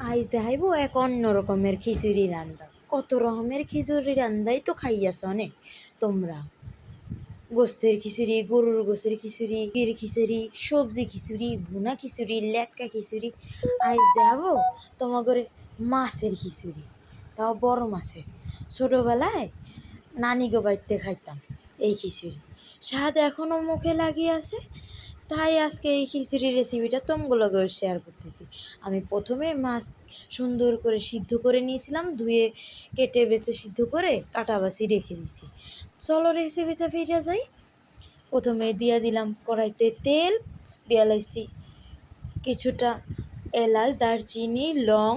আইজ দেখাইবো এক অন্য রকমের খিচুড়ি রান্দা কত রকমের খিচুড়ি রান্দাই তো খাইয়াছ অনেক তোমরা? গোস্তের খিচুড়ি, গরুর গোস্তের খিচুড়ি এর খিচুড়ি, সবজি খিচুড়ি, ভুনা খিচুড়ি, লেটকা খিচুড়ি। আইজ দেখাবো তোমাদের মাছের খিচুড়ি, তাও বড় মাছের। ছোটোবেলায় নানি গো বাড়িতে খাইতাম এই খিচুড়ি। স্বাদ এখনও মুখে লাগিয়ে আছে তাই আজকে এই খিচুড়ির রেসিপিটা তোমাগুলোকেও শেয়ার করতেছি। আমি প্রথমে মাছ সুন্দর করে সিদ্ধ করে নিয়েছিলাম, ধুয়ে কেটে বেছে সিদ্ধ করে কাটা বাছি রেখে দিছি চলো রেসিপিতে ফিরে যাই। প্রথমে দিয়ে দিলাম কড়াইতে তেল, দিয়ে লাইছি কিছুটা এলাচ, দারচিনি, লং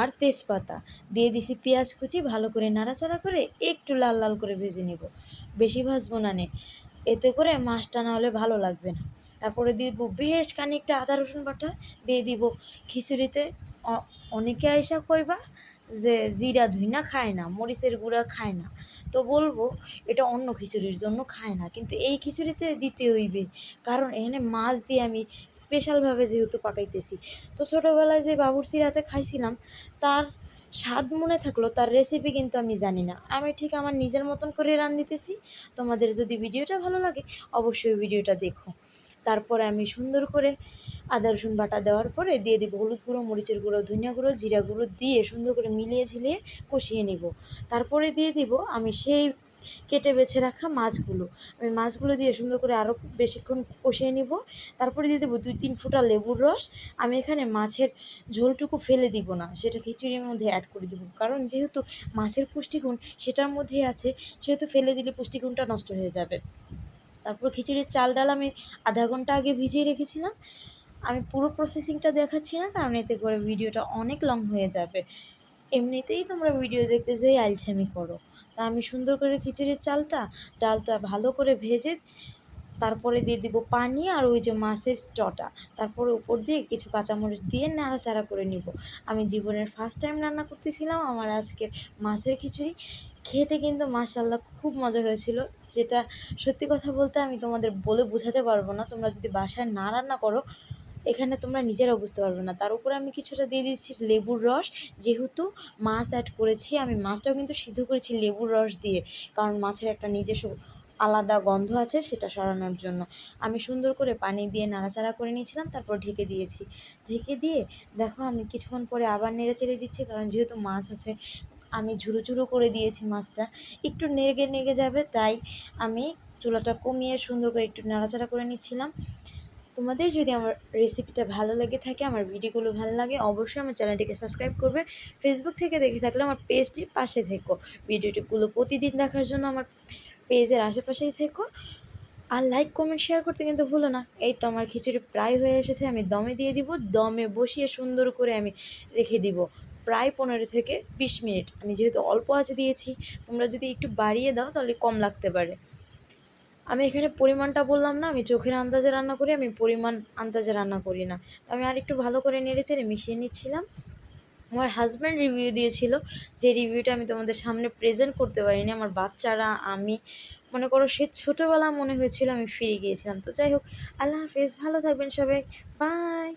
আর তেজপাতা। দিয়ে দিছি পেঁয়াজ কুচি, ভালো করে নাড়াচাড়া করে একটু লাল লাল করে ভেজে নিব। বেশি ভাজবো না নে। এতে করে মাছটা না হলে ভালো লাগবে না। তারপরে দিব বেশ খানিকটা আদা, রসুন বাটা দিয়ে দিব। খিচুড়িতে অনেকে আইসা কইবা যে জিরা ধুইনা খায় না, মরিচের গুঁড়া খায় না। তো বলব এটা অন্য খিচুড়ির জন্য খায় না, কিন্তু এই খিচুড়িতে দিতে হইবে। কারণ এখানে মাছ দিয়ে আমি স্পেশালভাবে যেহেতু পাকাইতেছি। তো ছোটোবেলায় যে বাবুর্চির হাতে খাইছিলাম, তার স্বাদ মনে থাকল, তার রেসিপি কিন্তু আমি জানি না। আমি ঠিক আমার নিজের মতন করে রান্ধিতেছি। তোমাদের যদি ভিডিওটা ভালো লাগে, অবশ্যই ভিডিওটা দেখো। তারপরে আমি সুন্দর করে আদা, রসুন বাটা দেওয়ার পরে দিয়ে দিব হলুদ গুঁড়ো, মরিচের গুঁড়ো, ধনিয়া গুঁড়ো, জিরা গুঁড়ো দিয়ে সুন্দর করে মিলিয়ে ঝিলিয়ে কষিয়ে নিব। তারপরে দিয়ে দিব আমি সেই কেটে বেছে রাখা মাছগুলো। আমি মাছগুলো দিয়ে সুন্দর করে আরও বেশিক্ষণ কষিয়ে নিব। তারপরে দিয়ে দেবো দুই, তিন ফোঁটা লেবুর রস। আমি এখানে মাছের ঝোলটুকু ফেলে দিব না, সেটা খিচুড়ির মধ্যে অ্যাড করে দিব। কারণ যেহেতু মাছের পুষ্টিগুণ সেটার মধ্যে আছে, সেহেতু ফেলে দিলে পুষ্টিগুণটা নষ্ট হয়ে যাবে। তারপর খিচুড়ির চাল ডাল আমি আধা ঘণ্টা আগে ভিজিয়ে রেখেছিলাম। আমি পুরো প্রসেসিংটা দেখাচ্ছি না, কারণ এতে করে ভিডিওটা অনেক লং হয়ে যাবে। এমনিতেই তোমরা ভিডিও দেখতে যেই আলছামি করো। তা আমি সুন্দর করে খিচুড়ির চালটা, ডালটা ভালো করে ভেজে তারপরে দিয়ে দিব পানি আর ওই যে মাছের স্টটা তারপরে উপর দিয়ে কিছু কাঁচামরিচ দিয়ে নাড়াচাড়া করে নিব। আমি জীবনের ফার্স্ট টাইম রান্না করতেছিলাম, আমার আজকের মাছের খিচুড়ি। খেতে কিন্তু মাশাল্লাহ খুব মজা হয়েছিল। যেটা সত্যি কথা বলতে আমি তোমাদের বলে বোঝাতে পারব না। তোমরা যদি বাসায় না রান্না করো, এখানে তোমরা নিজেরাও বুঝতে পারবে না। তার উপরে আমি কিছুটা দিয়ে দিচ্ছি লেবুর রস। যেহেতু মাছ অ্যাড করেছি, আমি মাছটাও কিন্তু সিদ্ধ করেছি লেবুর রস দিয়ে। কারণ মাছের একটা নিজস্ব আলাদা গন্ধ আছে, সেটা সরানোর জন্য। আমি সুন্দর করে পানি দিয়ে নাড়াচাড়া করে নিয়েছিলাম, তারপর ঢেকে দিয়েছি। ঢেকে দিয়ে দেখো আমি কিছুক্ষণ পরে আবার নেড়ে চেড়ে দিচ্ছি, কারণ যেহেতু মাছ আছে আমি ঝুরো ঝুরো করে দিয়েছি মাছটা। একটু নেগে নেগে যাবে, তাই আমি চুলাটা কমিয়ে সুন্দর করে একটু নাড়াচাড়া করে নিচ্ছিলাম। তোমাদের যদি আমার রেসিপিটা ভালো লেগে থাকে, আমার ভিডিওগুলো ভালো লাগে, অবশ্যই আমার চ্যানেলটিকে সাবস্ক্রাইব করবে। ফেসবুক থেকে দেখে থাকলে আমার পেজটির পাশে থেকো। ভিডিওটিগুলো প্রতিদিন দেখার জন্য আমার পেজের আশেপাশেই থেকো। আর লাইক কমেন্ট শেয়ার করতে কিন্তু ভুলো না। এই তো আমার খিচুড়ি প্রায় হয়ে এসেছে, আমি দমে দিয়ে দিব। দমে বসিয়ে সুন্দর করে আমি রেখে দিব। প্রায় পনেরো থেকে বিশ মিনিট। আমি যেহেতু অল্প আছে দিয়েছি, তোমরা যদি একটু বাড়িয়ে দাও তাহলে কম লাগতে পারে। আমি এখানে পরিমাণটা বললাম না, আমি চোখের আন্দাজে রান্না করি, আমি পরিমাণ আন্দাজে রান্না করি না। তো আমি আর একটু ভালো করে নেড়ে চেড়ে মিশিয়ে নিচ্ছিলাম। আমার হাজব্যান্ড রিভিউ দিয়েছিল যে রিভিউটা আমি তোমাদের সামনে প্রেজেন্ট করতে পারিনি। আমার বাচ্চারা, আমি, মনে করো সে ছোটোবেলা মনে হয়েছিল আমি ফিরে গিয়েছিলাম। তো যাই হোক, আল্লাহ হাফেজ, ভালো থাকবেন সবাই। বাই